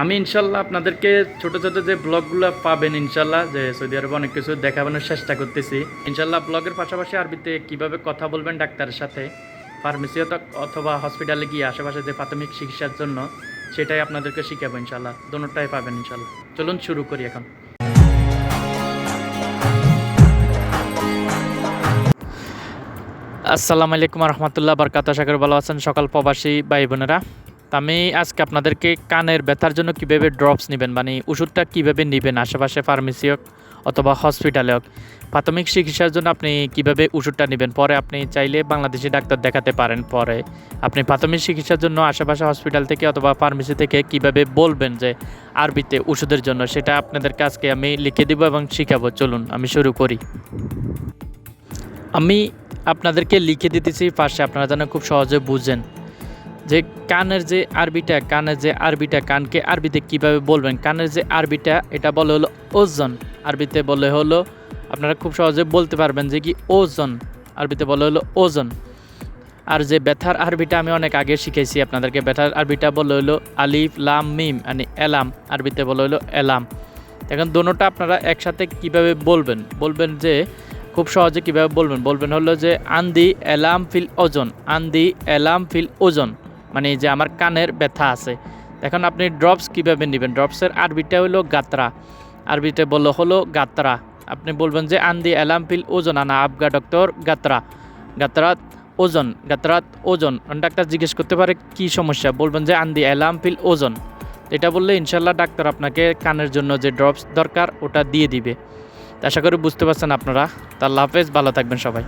আমি ইনশাল্লাহ আপনাদেরকে ছোট ছোট যে ব্লগগুলো পাবেন ইনশাল্লাহ, যে সৌদি আরবে অনেক কিছু দেখাবানোর চেষ্টা করতেছি। ইনশাল্লাহ ব্লগের পাশাপাশি আরবিতে কীভাবে কথা বলবেন ডাক্তারের সাথে ফার্মেসি অথবা হসপিটালে গিয়ে আশেপাশে যে প্রাথমিক চিকিৎসার জন্য, সেটাই আপনাদেরকে শিখাবো ইনশাল্লাহ। দোনোটাই পাবেন ইনশাল্লাহ। চলুন শুরু করি এখন। আসসালামু আলাইকুম রহমতুল্লাহ বরকাত করি ভালো আছেন সকাল প্রবাসী ভাই বোনেরা আমি আজকে আপনাদেরকে কানের ব্যথার জন্য কীভাবে ড্রপস নেবেন মানে ওষুধটা কীভাবে নেবেন আশেপাশে ফার্মেসি হোক অথবা হসপিটালে হোক, প্রাথমিক চিকিৎসার জন্য আপনি কীভাবে ওষুধটা নেবেন? পরে আপনি চাইলে বাংলাদেশি ডাক্তার দেখাতে পারেন, পরে আপনি প্রাথমিক চিকিৎসার জন্য আশেপাশে হসপিটাল থেকে অথবা ফার্মেসি থেকে কীভাবে বলবেন যে আরবিতে ওষুধের জন্য, সেটা আপনাদের কাছকে আমি লিখে দিব এবং শিখাবো। চলুন, আমি শুরু করি। আমি আপনাদেরকে লিখে দিতেছি, পাশে আপনারা যেন খুব সহজে বুঝেন। যে কানের যে আরবিটা, কানের যে আরবিটা, কানকে আরবিতে কীভাবে বলবেন? কানের যে আরবিটা, এটা বলে হলো ওজন। আরবিতে বলে হলো, আপনারা খুব সহজে বলতে পারবেন যে কি ওজন। আরবিতে বলে হলো ওজন। আর যে ব্যথার আরবিটা আমি অনেক আগে শিখেছি আপনাদেরকে, ব্যথার আরবিটা বলে হলো আলিফ, লাম, মিম মানে এলাম। আরবিতে বলে হলো এলাম। এখন দোনোটা আপনারা একসাথে কীভাবে বলবেন? বলবেন যে, খুব সহজে কীভাবে বলবেন? বলবেন হলো যে, আন্দি এলাম ফিল ওজন। আন্দি এলাম ফিল ওজন। মানে যে আমার কানের ব্যথা আছে। এখন আপনি ড্রপস কীভাবে নেবেন? ড্রপসের আরবিটা হলো গাত্রা। আরবিতে বলল হলো গাত্রা। আপনি বলবেন যে, আন্দি এলাম ফিল ওজন আনা, আবগা ডক্টর, গাত্রা। গাত্রাত ওজন গাত্রাত ওজন। ডাক্তার জিজ্ঞেস করতে পারে, কি সমস্যা? বলবেন যে, আন্দি এলাম ফিল ওজন। এটা বললে ইনশাল্লাহ ডাক্তার আপনাকে কানের জন্য যে ড্রপস দরকার, ওটা দিয়ে দিবে। আশা করি বুঝতে পারছেন আপনারা। তা আল্লাহ হাফেজ, ভালো থাকবেন সবাই।